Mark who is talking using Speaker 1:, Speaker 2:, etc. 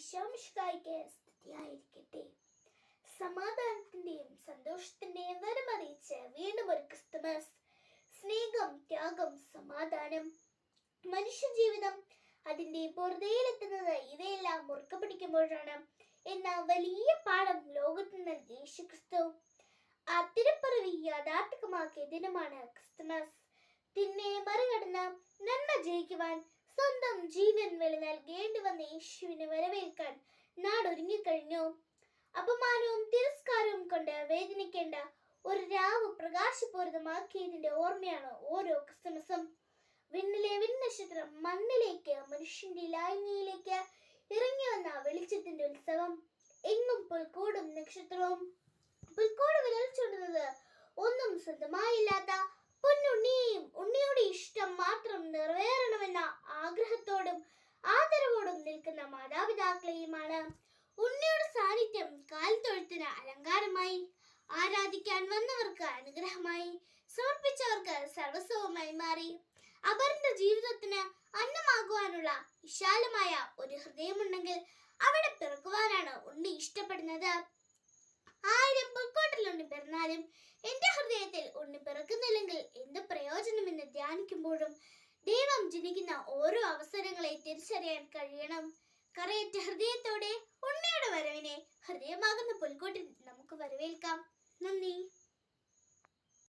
Speaker 1: സ്തുതിയായിരിക്കട്ടെ. സമാധാനത്തിന്റെയും സന്തോഷത്തിന്റെയും വരമറിയിച്ച് വീണ്ടും ഒരു ക്രിസ്തുമസ്. സ്നേഹം ത്യാഗം സമാധാനം. മനുഷ്യജീവിതം അതിന്റെ പുറതയിലെത്തുന്നത് ഇവയെല്ലാം മുറുക്ക പിടിക്കുമ്പോഴാണ്. എന്ന വലിയ പാഠം ലോകത്തിന് നൽകി യേശുക്രിസ്തു. ആ തിരുപ്പറവി യാഥാർത്ഥികമാക്കിയ ദിനമാണ് ക്രിസ്തുമസ്. തിന്മയെ മറികടന്ന് നന്മ ജയിക്കുവാൻ സ്വന്തം ജീവൻ വില നൽകേണ്ടി വന്ന യേശുവിനെ വരവേൽക്കാൻ നാടൊരുങ്ങിക്കഴിഞ്ഞു അപമാനവും തിരസ്കാരവും കൊണ്ട് വേദനിക്കേണ്ട ഒരു രാവ് പ്രകാശപൂരിതമാക്കിയതിന്റെ ഓർമ്മയാണ് ഓരോ ക്രിസ്തുമസും. വിണ്ണിലെ വിണ്ണക്ഷത്രം മണ്ണിലേക്ക് മനുഷ്യന്റെ ലായനിയിലേക്ക് ഇറങ്ങി വന്ന വെളിച്ചത്തിന്റെ ഉത്സവം. എങ്ങും പുൽക്കൂടും നക്ഷത്രവും. പുൽക്കൂട് വിരൽ ചൂണ്ടുന്നത് ഒന്നും സ്വന്തമായില്ലാത്ത പൊന്നുണ്ണിയെയും ഉണ്ണിയുടെ നിൽക്കുന്ന മാതാപിതാക്കളെയുമാണ്. ഉണ്ണിയുടെ സാന്നിധ്യം കാൽത്തൊഴുത്തിന് അലങ്കാരമായി ആരാധിക്കാൻ വന്നവർക്ക് അനുഗ്രഹമായി സമർപ്പിച്ചവർക്ക് സർവസ്വമായി മാറി. അവരുടെ ജീവിതത്തിന് അന്നമാകുവാനുള്ള വിശാലമായ ഒരു ഹൃദയമുണ്ടെങ്കിൽ അവിടെ പിറക്കുവാനാണ് ഉണ്ണി ഇഷ്ടപ്പെടുന്നത്. ആയിരം പുൽക്കോട്ടിൽ ഉണ്ണി പിറന്നാലും എന്റെ ഹൃദയത്തിൽ ഉണ്ണി പിറക്കുന്നില്ലെങ്കിൽ എന്ത് പ്രയോജനമെന്ന് ധ്യാനിക്കുമ്പോഴും ദൈവം ജനിക്കുന്ന ഓരോ അവസരങ്ങളെ തിരിച്ചറിയാൻ കഴിയണം. കറയറ്റ ഹൃദയത്തോടെ ഉണ്ണിയുടെ വരവിനെ ഹൃദയമാകുന്ന പുൽക്കോട്ടിൽ നമുക്ക് വരവേൽക്കാം. നന്ദി.